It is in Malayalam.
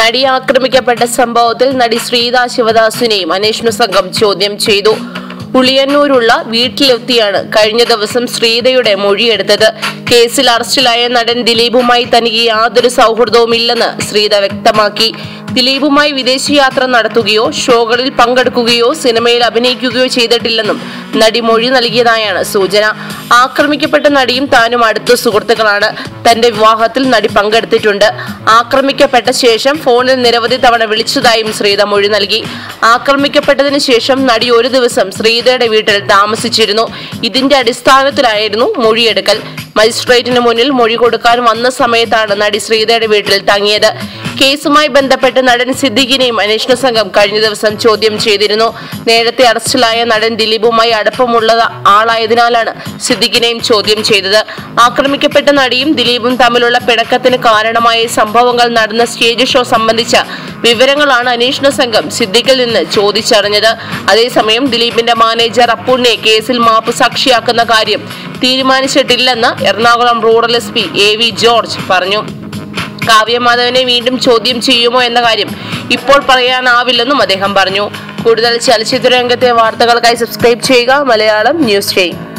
നടി ആക്രമിക്കപ്പെട്ട സംഭവത്തിൽ നടി ശ്രീത ശിവദാസിനെയും അന്വേഷണ സംഘം ചോദ്യം ചെയ്തു. ഉളിയന്നൂരുള്ള വീട്ടിലെത്തിയാണ് കഴിഞ്ഞ ദിവസം ശ്രീതയുടെ മൊഴിയെടുത്തത്. കേസിൽ അറസ്റ്റിലായ നടൻ ദിലീപുമായി തനിക്ക് യാതൊരു സൗഹൃദവുമില്ലെന്ന് ശ്രീത വ്യക്തമാക്കി. ദിലീപുമായി വിദേശയാത്ര നടത്തുകയോ ഷോകളിൽ പങ്കെടുക്കുകയോ സിനിമയിൽ അഭിനയിക്കുകയോ ചെയ്തിട്ടില്ലെന്നും നടി മൊഴി നൽകിയതായാണ് സൂചന. ആക്രമിക്കപ്പെട്ട നടിയും താനും അടുത്ത സുഹൃത്തുക്കളാണ്. തന്റെ വിവാഹത്തിൽ നടി പങ്കെടുത്തിട്ടുണ്ട്. ആക്രമിക്കപ്പെട്ട ശേഷം ഫോണിൽ നിരവധി തവണ വിളിച്ചതായും ശ്രീത മൊഴി നൽകി. ആക്രമിക്കപ്പെട്ടതിന് ശേഷം നടി ഒരു ദിവസം ശ്രീതയുടെ വീട്ടിൽ താമസിച്ചിരുന്നു. ഇതിന്റെ അടിസ്ഥാനത്തിലായിരുന്നു മൊഴിയെടുക്കൽ. മജിസ്ട്രേറ്റിന് മുന്നിൽ മൊഴി കൊടുക്കാൻ വന്ന സമയത്താണ് നടി ശ്രീതയുടെ വീട്ടിൽ തങ്ങിയത്. കേസുമായി ബന്ധപ്പെട്ട് നടൻ സിദ്ദിഖിനെയും അന്വേഷണ സംഘം കഴിഞ്ഞ ദിവസം ചോദ്യം ചെയ്തിരുന്നു. നേരത്തെ അറസ്റ്റിലായ നടൻ ദിലീപുമായി അടുപ്പമുള്ള ആളായതിനാലാണ് സിദ്ദിഖിനെയും ചോദ്യം ചെയ്തത്. ആക്രമിക്കപ്പെട്ട നടിയും ദിലീപും തമ്മിലുള്ള പിണക്കത്തിന് കാരണമായ സംഭവങ്ങൾ നടന്ന സ്റ്റേജ് ഷോ സംബന്ധിച്ച വിവരങ്ങളാണ് അന്വേഷണ സംഘം സിദ്ദിഖിൽ നിന്ന് ചോദിച്ചറിഞ്ഞത്. അതേസമയം ദിലീപിന്റെ മാനേജർ അപ്പുണ്ണിയെ കേസിൽ മാപ്പ് സാക്ഷിയാക്കുന്ന കാര്യം തീരുമാനിച്ചിട്ടില്ലെന്ന് Ernakulam rural SP A V V George പറഞ്ഞു. കാവ്യമാധവനെ വീണ്ടും ചോദ്യം ചെയ്യുമോ എന്ന കാര്യം ഇപ്പോൾ പറയാനാവില്ലെന്നും അദ്ദേഹം പറഞ്ഞു. കൂടുതൽ ചലച്ചിത്ര രംഗത്തെ വാർത്തകൾക്കായി സബ്സ്ക്രൈബ് ചെയ്യുക. മലയാളം ന്യൂസ് ചെയ്യും